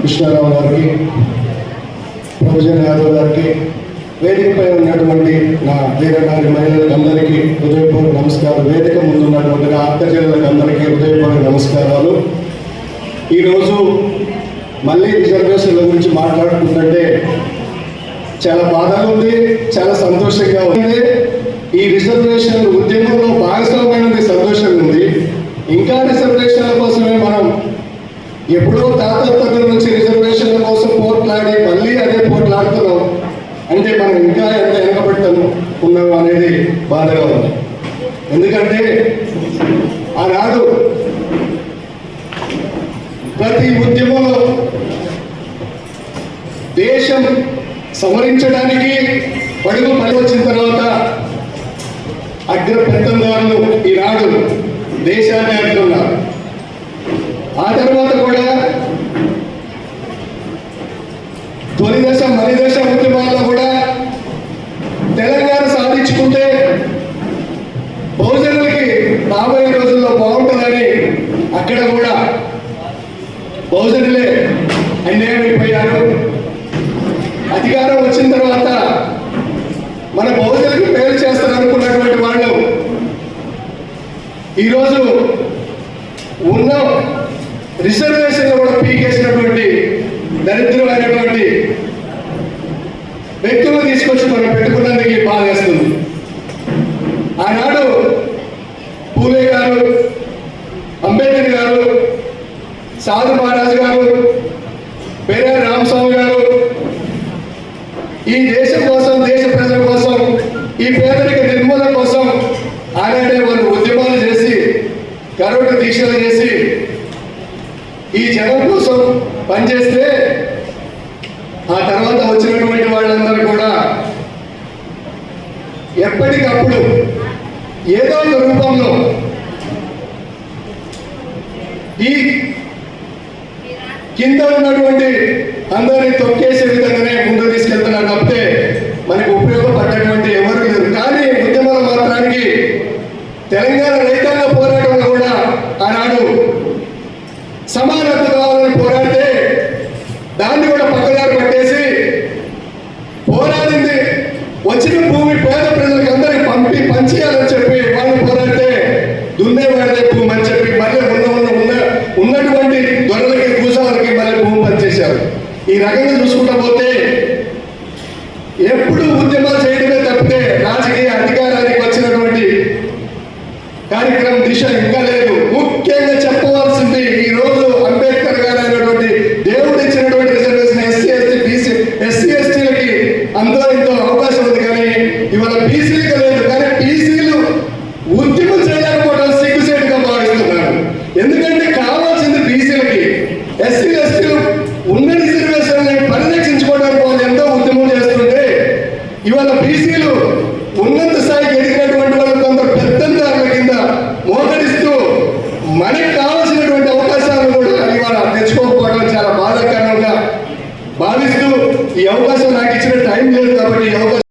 కృష్ణారావు గారికి ప్రభుజన్ యాదవ్ గారికి వేదికపై ఉన్నటువంటి నా వీరనారి మహిళలందరికీ అందరికీ హృదయపూర్వక నమస్కారం. వేదిక ముందు ఉన్నటువంటి నా అక్క అందరికీ హృదయపూర్వక నమస్కారాలు. ఈరోజు మళ్ళీ రిజర్వేషన్ల గురించి మాట్లాడుకుంటుంటే చాలా బాధగా ఉంది చాలా సంతోషంగా ఉంది. ఈ రిజర్వేషన్ ఉద్యమంలో భాగస్వామ్యమైనది సంతోషంగా ఉంది. ఇంకా రిజర్వేషన్ల కోసం ఎప్పుడో తాతల నుంచి రిజర్వేషన్ల కోసం పోట్లాడి మళ్ళీ అదే పోట్లాడుతున్నాం. అంటే మనం ఇంకా ఎంత వెనకబెట్టాము ఉన్నాం అనేది బాధగా ఉంది. ఎందుకంటే ఆనాడు ప్రతి ఉద్యమంలో దేశం సమరించడానికి పడుగు పడి వచ్చిన తర్వాత అగ్ర పెత్తందారులు ఈనాడు దేశాన్ని అంటున్నారు ఆ తర్వాత కూడా తొలి దశ మరి దశ ఉద్యమాల్లో కూడా తెలంగాణ సాధించుకుంటే బహుజనులకి రాబోయే రోజుల్లో బాగుంటుందని అక్కడ కూడా బహుజనులే అన్యాయమైపోయారు అధికారం వచ్చిన తర్వాత మన బహుజనులకు పేరు చేస్తారు అనుకున్నటువంటి వాళ్ళు ఈరోజు ఉన్న రిజర్వేషన్ కూడా పీకేసినటువంటి దరిద్రమైనటువంటి వ్యక్తులు తీసుకొచ్చి మనం పెట్టుకున్నందుకు బాధ వేస్తుంది ఆనాడు పూలే గారు అంబేద్కర్ గారు సాధు మహారాజు గారు పేరే రామస్వామి గారు. ఈ దేశం కోసం దేశ ప్రజల కోసం ఈ పేదరిక నిర్మూలన కోసం ఆయననే వాళ్ళు ఉద్యమాలు చేసి కరోనా దీక్షలు చేసి ఈ జనం కోసం పనిచేస్తే ఆ తర్వాత వచ్చినటువంటి వాళ్ళందరూ కూడా ఎప్పటికప్పుడు ఏదో ఒక రూపంలో ఈ కింద ఉన్నటువంటి అందరినీ తొక్కేసే విధంగానే ముందు తీసుకెళ్తున్నారు. తప్పితే మనకు ఉపయోగపడ్డటువంటి ఎవరు లేరు. కానీ ఉద్యమాల మాత్రానికి తెలంగాణ రైతాంగ పోరాటంలో కూడా ఆనాడు సమానత కావాలని పోరాడితే దాన్ని కూడా పక్కదారి పట్టేసి పోరాడింది. వచ్చిన భూమి పేద ప్రజలకు అందరికి పంపి పంచేయాలని చెప్పి వాళ్ళు పోరాడితే దున్నేవాడిదే భూమి అని చెప్పి మళ్ళీ ఉన్న ఉన్న ఉన్న ఉన్నటువంటి దొరలకి భూసాలకి మళ్ళీ భూమి పనిచేశారు ఈ రకంగా చూసుకుంటా పోతే ఎప్పుడు ఉద్యమాలు చేయడమే తప్పితే రాజకీయ అధికారానికి వచ్చినటువంటి కార్యక్రమం దిశ ఇంకా లేదు. ముఖ్యంగా చెప్పవలసింది ఈ రోజు అంబేద్కర్ గారు అయినటువంటి దేవుడు ఇచ్చినటువంటి reservation SC ST BC SC ఎస్టీలకి అందరూ ఎంతో అవకాశం ఉంది కానీ ఇవాళ బీసీలకు లేదు. కానీ బీసీలు ఉద్యమం చేయలేకపోవడం సిగ్గుసేటుగా భావిస్తున్నారు. ఎందుకంటే కావాల్సింది బీసీలకి ఎస్సీ ఎస్టీలు ఉన్న రిజర్వేషన్ పరిరక్షించుకోవడానికి వాళ్ళు ఎంతో ఉద్యమం చేస్తుంటే ఇవాళ బీసీలు